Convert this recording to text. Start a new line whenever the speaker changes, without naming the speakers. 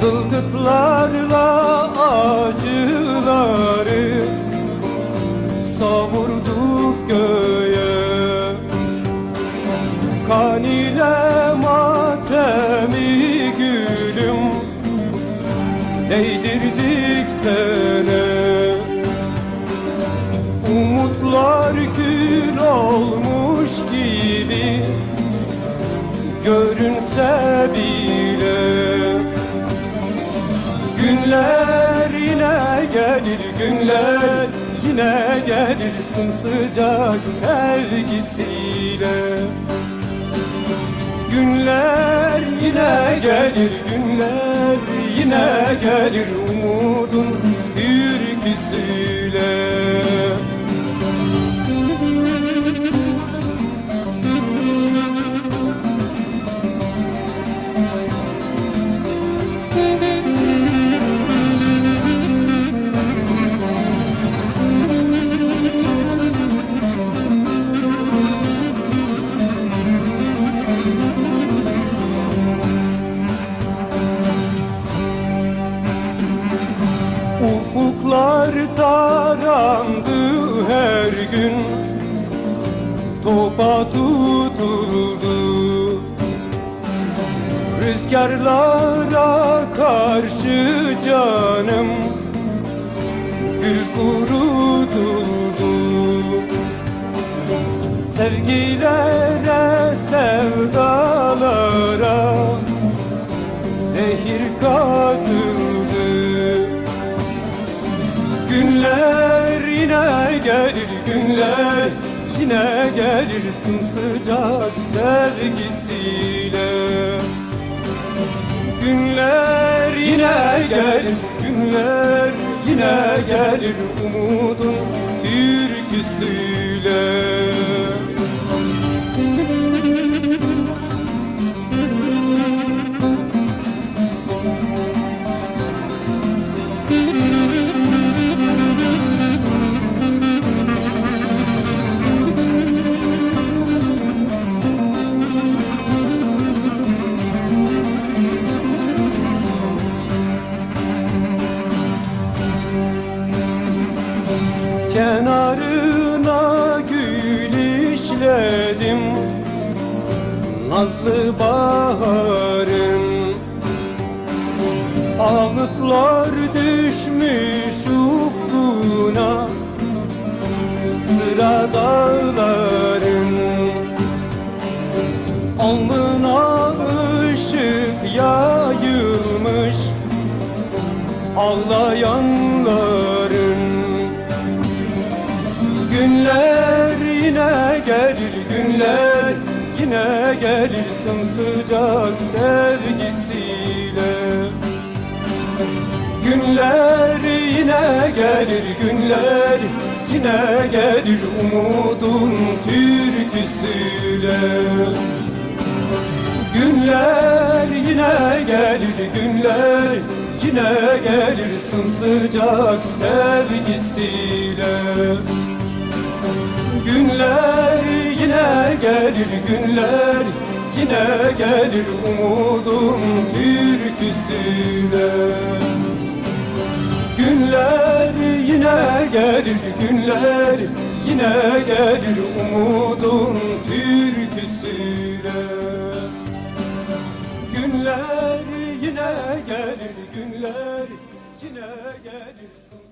Zılgıtlarla acıları savurduk göğe. Kan ile matemi gülüm değdirdik tene Umutlar gül olmuş gibi görünse bile Günler gelir günler yine gelir sımsıcak sevgisiyle Günler yine gelir günler yine gelir umudun türküsüyle Ufuklar tarandı her gün. Topa tutuldu. Rüzgarlara karşı canım Gül kurutuldu. Sevgilere, sevdalara gelir günler Yine gelir sımsıcak sevgisiyle Günler yine gelir günler Yine gelir umudun türküsüyle işledim Nazlı baharın Ağıtlar düşmüş ufkuna Sıra dağların Alnına ışık yayılmış Ağlayanların Günler gelir günler Yine gelir sımsıcak sevgisiyle. Günler yine gelir günler Yine gelir umudun türküsüyle. Günler yine gelir günler Yine gelir sımsıcak sevgisiyle Günler yine gelir günler Yine gelir umudum türküsüyle Günler yine gelir günler Yine gelir umudum türküsüyle Günler yine gelir günler Yine gelir